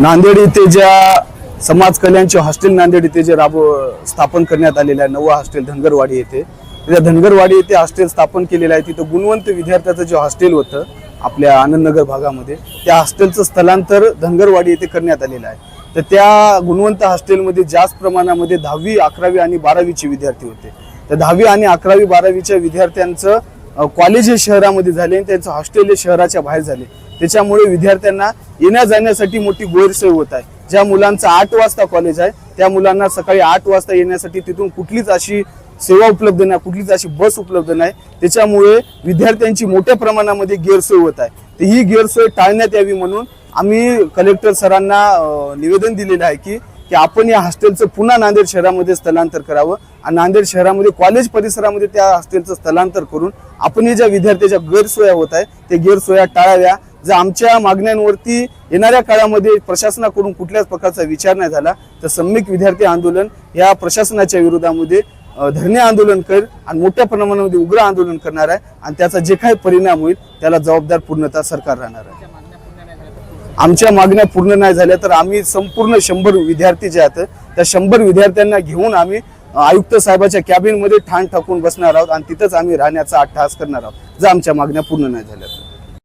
नांदेड येथे ज्या समाज कल्याणचे हॉस्टेल नांदेड येथे जे राब स्थापन करण्यात आलेले आहे नवं हॉस्टेल धनगरवाडी येथे. त्या धनगरवाडी येथे हॉस्टेल स्थापन केलेलं आहे. तिथं गुणवंत विद्यार्थ्याचं जे हॉस्टेल होतं आपल्या आनंदनगर भागामध्ये त्या हॉस्टेलचं स्थलांतर धनगरवाडी येथे करण्यात आलेलं आहे. तर त्या गुणवंत हॉस्टेलमध्ये जास्त प्रमाणामध्ये दहावी अकरावी आणि बारावीचे विद्यार्थी होते. तर दहावी आणि अकरावी बारावीच्या विद्यार्थ्यांचं कॉलेज हे शहरामध्ये झाले आणि त्यांचं हॉस्टेल हे शहराच्या बाहेर झाले. त्याच्यामुळे विद्यार्थ्यांना येण्या जाण्यासाठी मोठी गैरसोय होत आहे. ज्या मुलांचं आठ वाजता कॉलेज आहे त्या मुलांना सकाळी आठ वाजता येण्यासाठी तिथून कुठलीच अशी सेवा उपलब्ध नाही कुठलीच अशी बस उपलब्ध नाही. त्याच्यामुळे विद्यार्थ्यांची मोठ्या प्रमाणामध्ये गैरसोय होत आहे. तर ही गैरसोय टाळण्यात यावी म्हणून आम्ही कलेक्टर सरांना निवेदन दिलेलं आहे की की आपण या हॉस्टेलचं पुन्हा नांदेड शहरामध्ये स्थलांतर करावं आणि नांदेड शहरामध्ये कॉलेज परिसरामध्ये त्या हॉस्टेलचं स्थलांतर करून आपण हे ज्या विद्यार्थ्याच्या गैरसोया होत आहे ते गैरसोया टाळाव्या. जर आमच्या मागण्यांवरती येणाऱ्या काळामध्ये प्रशासनाकडून कुठल्याच प्रकारचा विचार नाही झाला तर सम्यक विद्यार्थी आंदोलन या प्रशासनाच्या विरोधामध्ये धरणे आंदोलन कर आणि मोठ्या प्रमाणामध्ये उग्र आंदोलन करणार आहे आणि त्याचा जे काही परिणाम होईल त्याला जबाबदार पूर्णतः सरकार राहणार आहे. आमच्या मागण्या पूर्ण नाही झाल्या तर आम्ही संपूर्ण शंभर विद्यार्थी जे आहेत त्या शंभर विद्यार्थ्यांना घेऊन आम्ही आयुक्त साहेबाच्या कॅबिनमध्ये ठाण ठाकून बसणार आहोत आणि तिथंच आम्ही राहण्याचा अट्टहास करणार आहोत. जर आमच्या मागण्या पूर्ण नाही झाल्या तर.